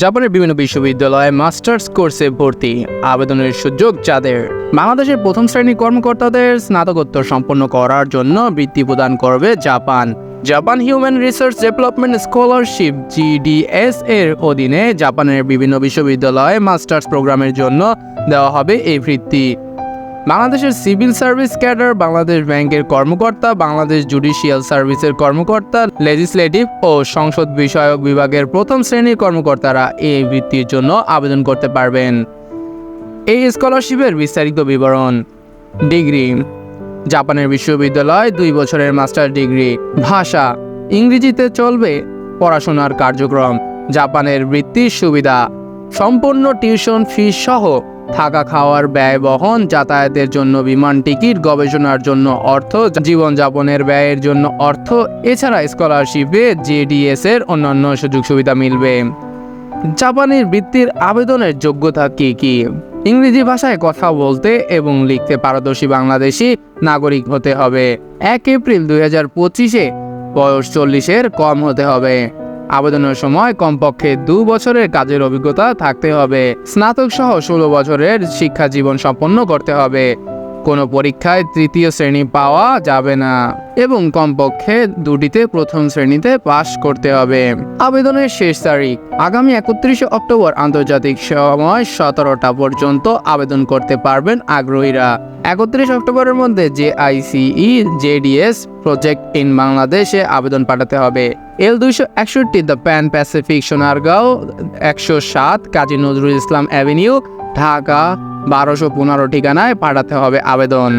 জাপানের বিভিন্ন বিশ্ববিদ্যালয়ে মাস্টার্স কোর্সে ভর্তি আবেদনের সুযোগ যাদের বাংলাদেশের প্রথম শ্রেণি কর্মকর্তাদের স্নাতকোত্তর সম্পন্ন করার জন্য বৃত্তি প্রদান করবে Japan. Japan human research development scholarship JDS এর অধীনে জাপানের বিভিন্ন বিশ্ববিদ্যালয়ে মাস্টার্স প্রোগ্রামের জন্য দেওয়া হবে এই বৃত্তি। বাংলাদেশের সিভিল সার্ভিস ক্যাডার, বাংলাদেশ ব্যাংকের কর্মকর্তা, বাংলাদেশ জুডিশিয়াল সার্ভিসের কর্মকর্তা লেজিসলেটিভ ও সংসদ বিষয়ক বিভাগের প্রথম শ্রেণির কর্মকর্তারা এই বৃত্তির জন্য আবেদন করতে পারবেন। এই স্কলারশিপের বিস্তারিত বিবরণ, ডিগ্রি, জাপানের বিশ্ববিদ্যালয়, দুই বছরের মাস্টার ডিগ্রি, ভাষা, ইংরেজিতে চলবে পড়াশোনার কার্যক্রম, জাপানের বৃত্তির সুবিধা, সম্পূর্ণ টিউশন ফি সহ থাকা খাওয়ার ব্যয় বহন যাতায়াতের জন্য বিমান টিকিট, গবেষণার জন্য অর্থ, জীবনযাপনের ব্যয়ের জন্য অর্থ, এছাড়া স্কলারশিপে জেডিএস এর অন্যান্য সুযোগ সুবিধা মিলবে। জাপানের বৃত্তির আবেদনের যোগ্যতা কি কি? ইংরেজি ভাষায় কথা বলতে এবং লিখতে পারদর্শী বাংলাদেশি নাগরিক হতে হবে। এক এপ্রিল দুই হাজার পঁচিশে বয়স চল্লিশের কম হতে হবে। আবেদনের সময় কমপক্ষে দু বছরের কাজের অভিজ্ঞতা থাকতে হবে। স্নাতক সহ ষোলো বছরের শিক্ষা জীবন সম্পন্ন করতে হবে। কোনো পরীক্ষায় তৃতীয় শ্রেণি পাওয়া যাবে না এবং কমপক্ষে দুটিতে প্রথম শ্রেণীতে পাশ করতে হবে। আবেদনের শেষ তারিখ, আগামী একত্রিশে অক্টোবর আন্তর্জাতিক সময় সতেরোটা পর্যন্ত আবেদন করতে পারবেন আগ্রহীরা। একত্রিশ অক্টোবরের মধ্যে যে আইসিই জেডিএস প্রজেক্ট ইন বাংলাদেশে আবেদন পাঠাতে হবে। এল দুইশো একষট্টি, দ্য প্যান প্যাসিফিক সোনারগাঁও, একশো সাত, কাজী নজরুল ইসলাম অ্যাভিনিউ, ঢাকা বারোশো পনেরো ঠিকানায় পাঠাতে হবে আবেদন।